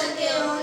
શકે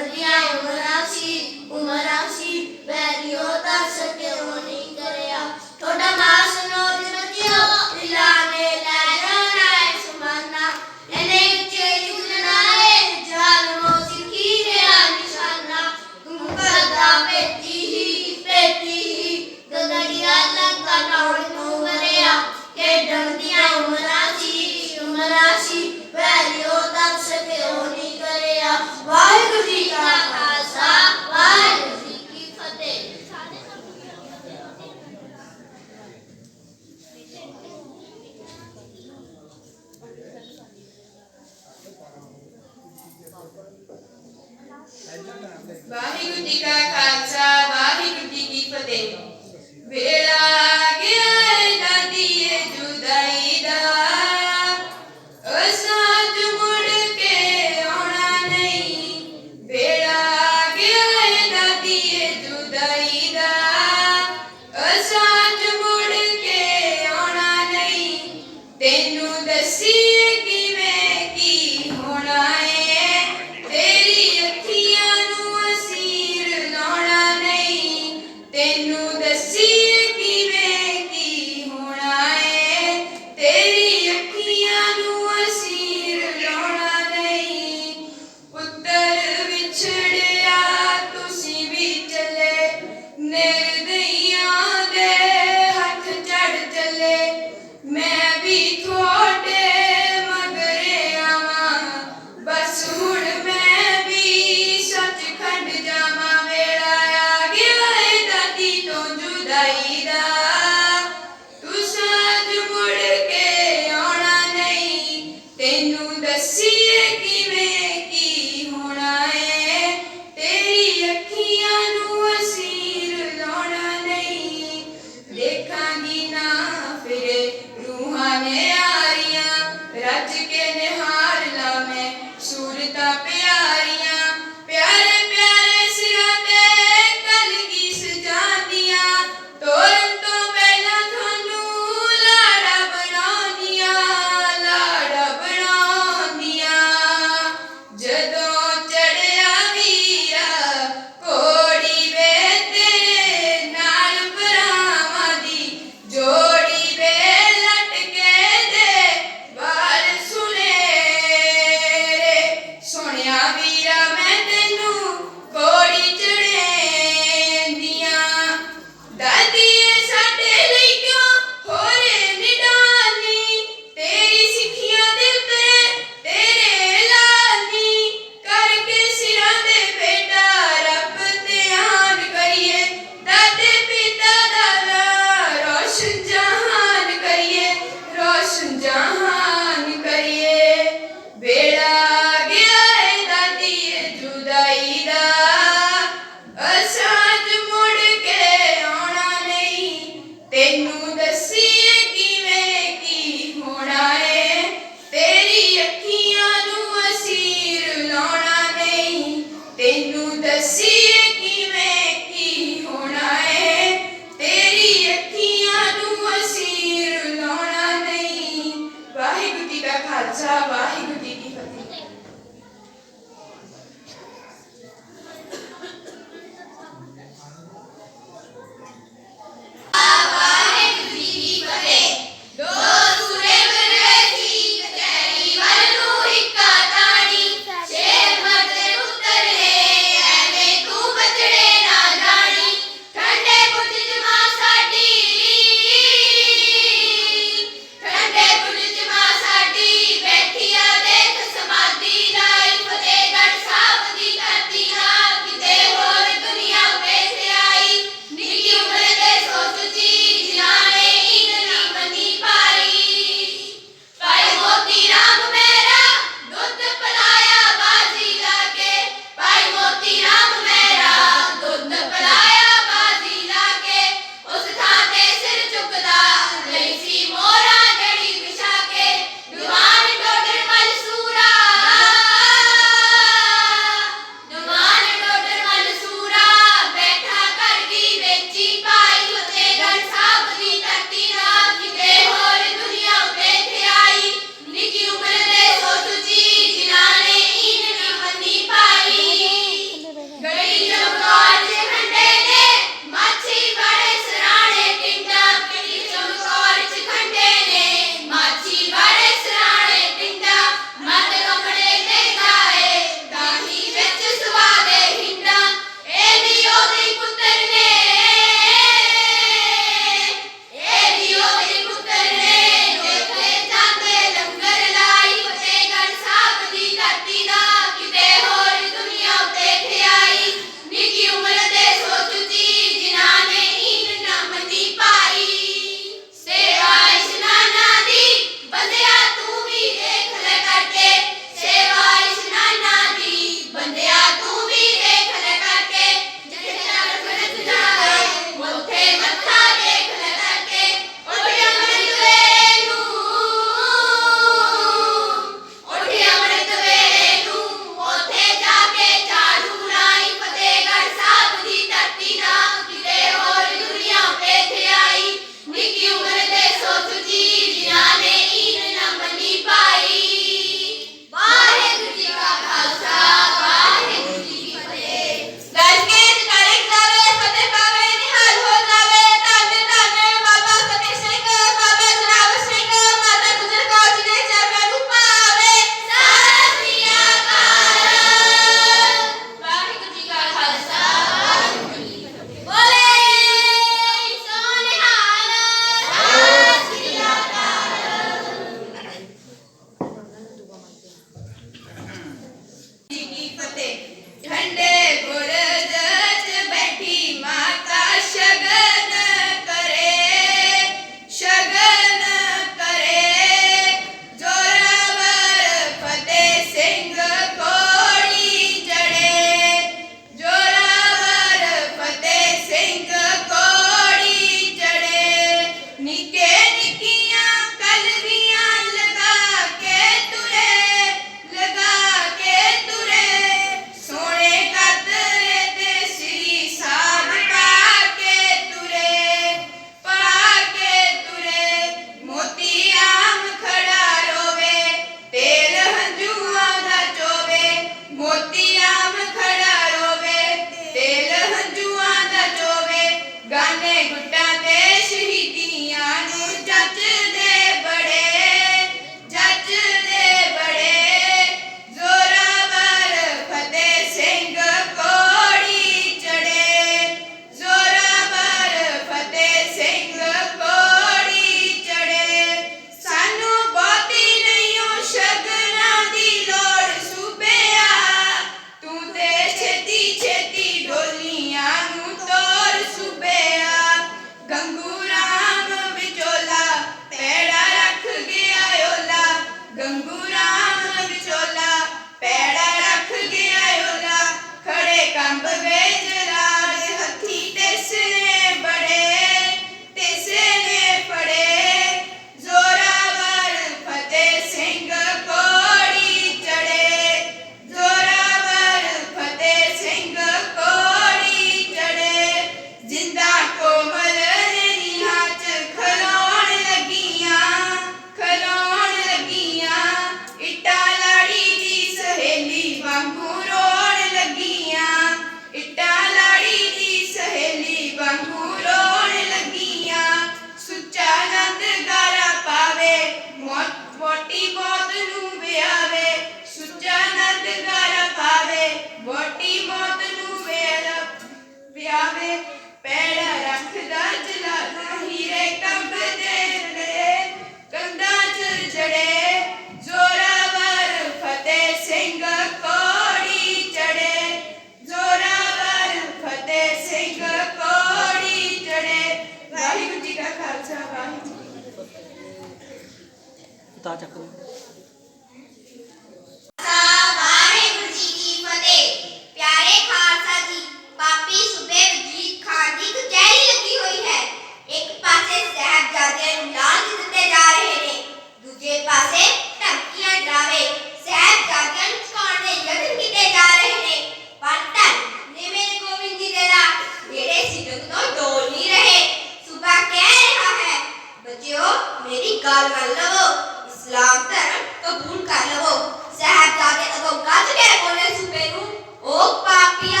Papia.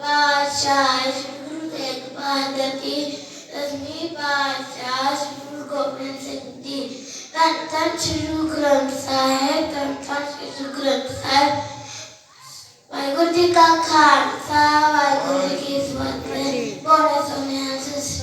ਪਾਤਸ਼ਾਹ ਗੁਰੂ ਤੇਗ ਬਹਾਦਰ ਜੀ ਦਸਵੀਂ ਪਾਤਸ਼ਾਹ ਗੁਰੂ ਗੋਬਿੰਦ ਸਿੰਘ ਜੀ ਧੰਨ ਧੰਨ ਸ੍ਰੀ ਗੁਰੂ ਗ੍ਰੰਥ ਸਾਹਿਬ ਧੰਨ ਧੰਨ ਸ੍ਰੀ ਗੁਰੂ ਗ੍ਰੰਥ ਸਾਹਿਬ ਵਾਹਿਗੁਰੂ ਜੀ ਕਾ ਖਾਲਸਾ ਵਾਹਿਗੁਰੂ ਜੀ ਕੀ ਫਤਿਹ ਬੋਲੇ ਸੋਨੇ ਸਸ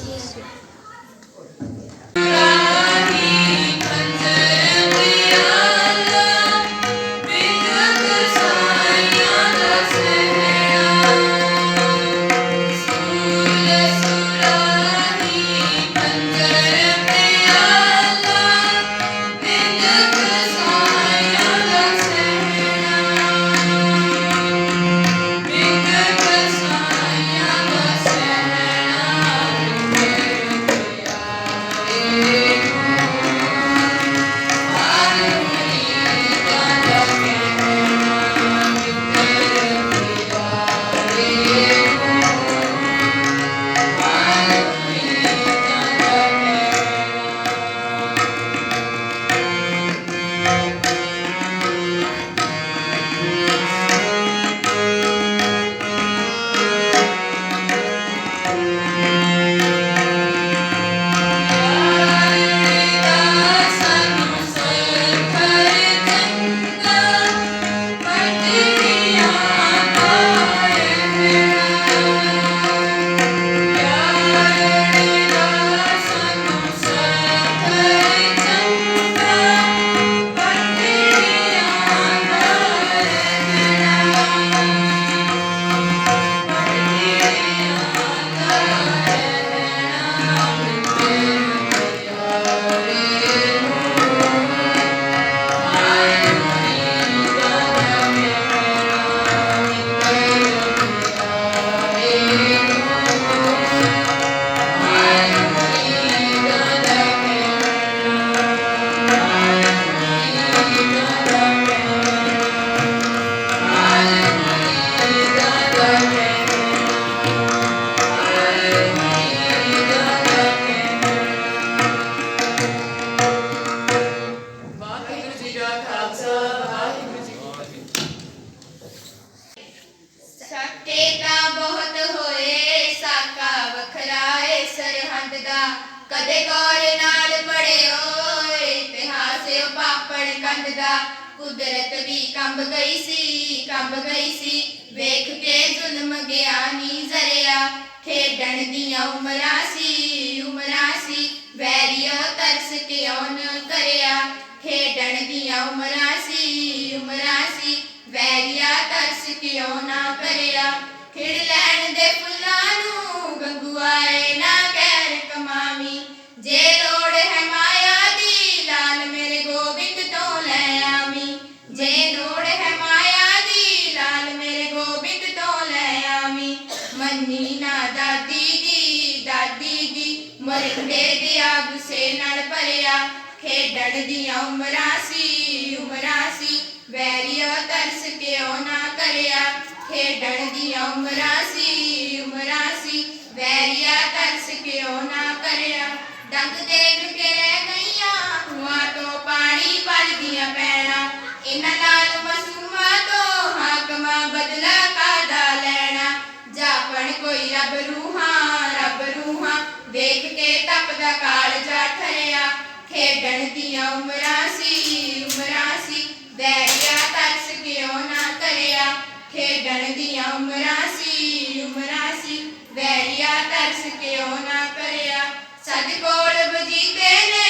ਰੱਬ ਰੂਹਾਂ ਰੱਬ ਰੂਹਾਂ, ਵੇਖ ਕੇ ਤਪਦਾ ਕਾਲਜਾ ਠਰਿਆ। ਖੇਡਣ ਦੀਆਂ ਉਮਰਾਂ ਸੀ ਉਮਰਾਂ ਸੀ ਬੈਗਿਆ ਤਰਸ ਕਿਉਂ ਨਾ ਕਰਿਆ ਖੇਡਣ ਦੀਆਂ ਉਮਰਾਂ ਸੀ ਉਮਰਾਂ ਸੀ ਵੈਰੀਆ ਤਰਸ ਕਿਉਂ ਨਾ ਕਰਿਆ ਸਦ ਕੋਲ ਬਜੀਤੇ ਨੇ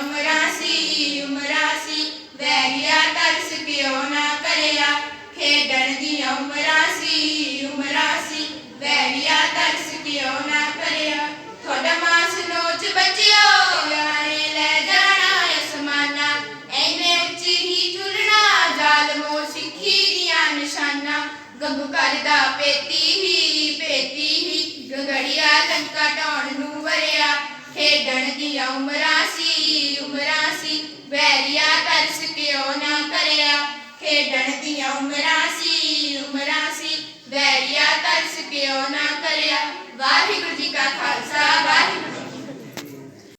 sombras y